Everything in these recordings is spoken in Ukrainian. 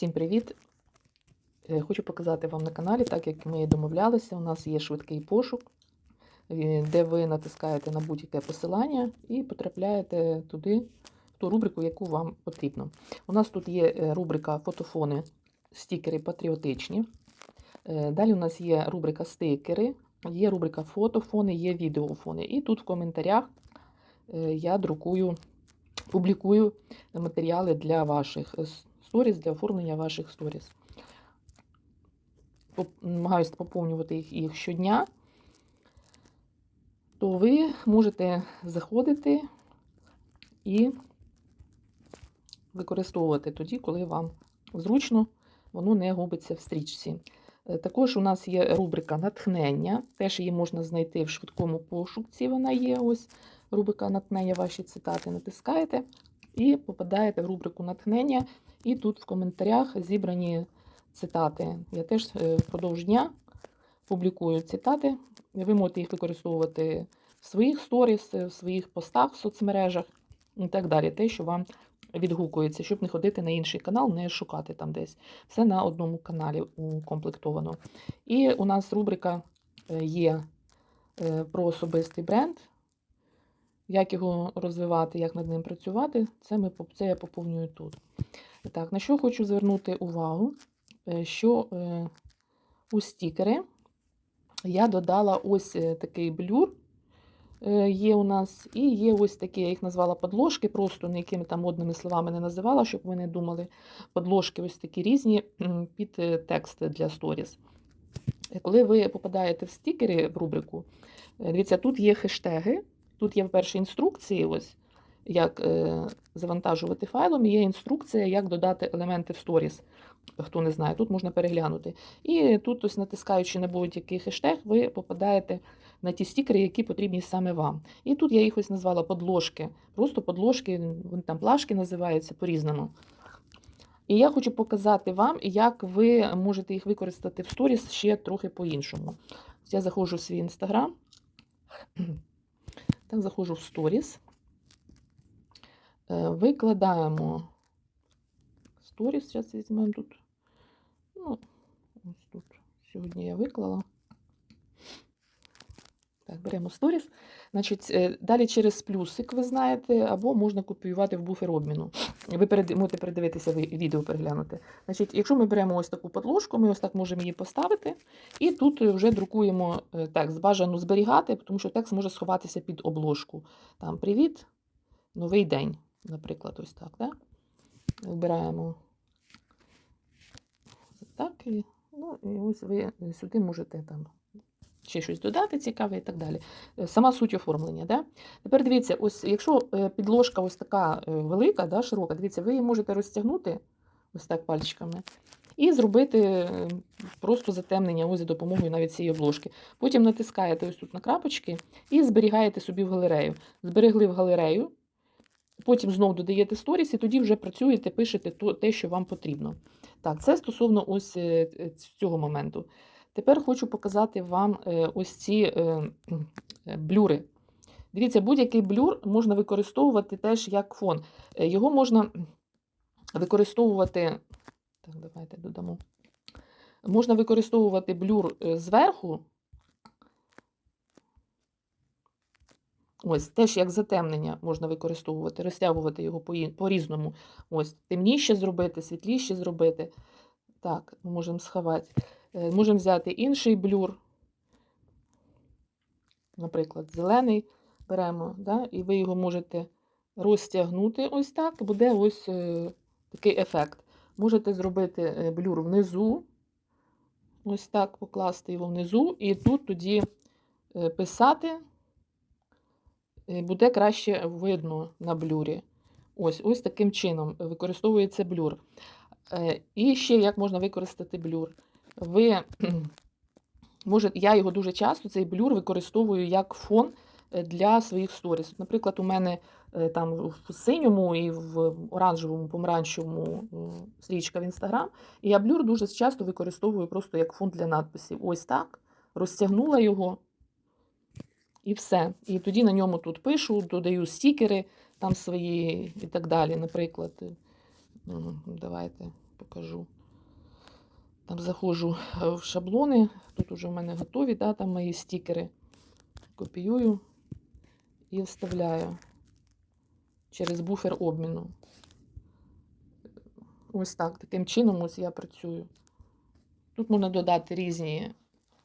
Всім привіт! Е, Хочу показати вам на каналі, так як ми і домовлялися, у нас є швидкий пошук, е, де ви натискаєте на будь-яке посилання і потрапляєте туди, в ту рубрику, яку вам потрібно. У нас тут є е, рубрика фотофони, стікери патріотичні. Далі у нас є рубрика стикери, є рубрика фотофони, є відеофони. І тут в коментарях я друкую, публікую матеріали для ваших сторіс, для оформлення ваших сторіс. Намагаюся поповнювати їх, їх щодня, то ви можете заходити і використовувати тоді, коли вам зручно, воно не губиться в стрічці. Е, Також у нас є рубрика натхнення. Теж її можна знайти в швидкому пошукці. Вона є. Ось рубрика натхнення, ваші цитати натискаєте і попадаєте в рубрику натхнення. І тут в коментарях зібрані цитати. Я теж е, впродовж дня публікую цитати. Ви можете їх використовувати в своїх сторіс, е, в своїх постах в соцмережах і так далі. Те, що вам відгукується, щоб не ходити на інший канал, не шукати там десь. Все на одному каналі укомплектовано. І у нас рубрика е, є про особистий бренд. Як його розвивати, як над ним працювати, це, ми, це я поповнюю тут. Так, на що хочу звернути увагу, е, що е, у стікери я додала ось е, такий блюр. Є у нас, і є ось такі, я їх назвала подложки, просто ніякими там модними словами не називала, щоб ви не думали. Подложки ось такі різні під текст для сторіс. Коли ви попадаєте в стікери в рубрику, дивіться, тут є хештеги, тут є, по-перше, інструкції, ось як е, завантажувати файлом, і є інструкція, як додати елементи в сторіс. Хто не знає, тут можна переглянути. І тут, ось натискаючи на будь-який хештег, ви попадаєте на ті стікери, які потрібні саме вам. І тут я їх ось назвала подложки. Просто подложки, вони там плашки називаються по-різному. І я хочу показати вам, як ви можете їх використати в сторіс ще трохи по-іншому. Я заходжу в свій інстаграм. Так, заходжу в сторіс. Е, Викладаємо сторіс. Зараз візьмемо тут. Ну, ось тут. Сьогодні я виклала. Так, беремо сторіс. Значить, е, далі через плюсик, ви знаєте, або можна копіювати в буфер обміну. Ви можете передивитися відео переглянути. Значить, якщо ми беремо ось таку подложку, ми ось так можемо її поставити. І тут вже друкуємо е, текст. Бажано зберігати, тому що текст може сховатися під обложку. Там Привіт, новий день, наприклад, ось так. Да? Вибираємо так, і, ну, і ось ви сюди можете там ще щось додати цікаве і так далі. Е, Сама суть оформлення. Да? Тепер дивіться, ось якщо е, підложка ось така е, велика, да, широка, дивіться, ви її можете розтягнути ось так пальчиками. І зробити просто затемнення ось за допомогою навіть цієї обложки. Потім натискаєте ось тут на крапочки і зберігаєте собі в галерею. Зберегли в галерею, потім знову додаєте сторіс, і тоді вже працюєте, пишете те, що вам потрібно. Так, це стосовно ось цього моменту. Тепер хочу показати вам е, ось ці е, е, блюри. Дивіться, будь-який блюр можна використовувати теж як фон. Його можна використовувати. Так, давайте додамо. Можна використовувати блюр зверху. Ось, теж як затемнення можна використовувати, розтягувати його по- по-різному. Ось, темніше зробити, світліше зробити. Так, ми можемо сховати. Е, Можемо взяти інший блюр, наприклад, зелений беремо, да, і ви його можете розтягнути ось так, буде ось е, такий ефект. Можете зробити е, блюр внизу, ось так покласти його внизу, і тут тоді писати буде краще видно на блюрі. Ось, ось таким чином використовується блюр. І ще як можна використати блюр. Ви може, я його дуже часто, цей блюр використовую як фон е, для своїх сторіс. Наприклад, у мене е, там в синьому і в оранжевому, помаранчевому стрічка в Інстаграм. І я блюр дуже часто використовую просто як фон для надписів. Ось так. Розтягнула його. І все. І тоді на ньому тут пишу, додаю стікери там свої і так далі. Наприклад, е, давайте покажу. Там заходжу е, в шаблони. Тут уже в мене готові, да, там мої стікери. Копіюю і вставляю через буфер обміну. Ось так, таким чином ось я працюю. Тут можна додати різні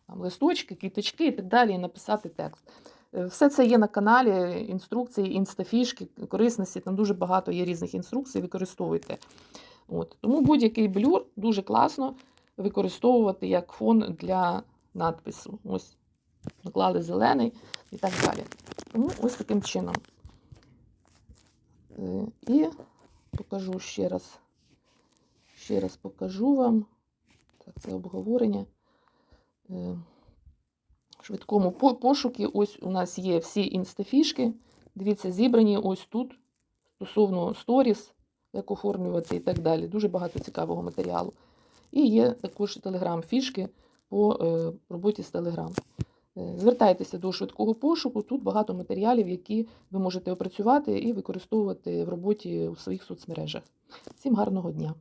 там, листочки, квіточки і так далі, і написати текст. Е, Все це є на каналі, інструкції, інстафішки, корисності. Там дуже багато є різних інструкцій, використовуйте. От. Тому будь-який блюр дуже класно використовувати як фон для надпису. Ось наклали зелений і так далі. Тому ось таким чином. Е, І покажу ще раз. Ще раз покажу вам. Так, це обговорення. Е, швидкому по- пошукі ось у нас є всі інстафішки. Дивіться, зібрані ось тут стосовно сторіс, як оформлювати і так далі. Дуже багато цікавого матеріалу. І є також телеграм-фішки по е, роботі з телеграм. Звертайтеся до швидкого пошуку. Тут багато матеріалів, які ви можете опрацювати і використовувати в роботі у своїх соцмережах. Всім гарного дня!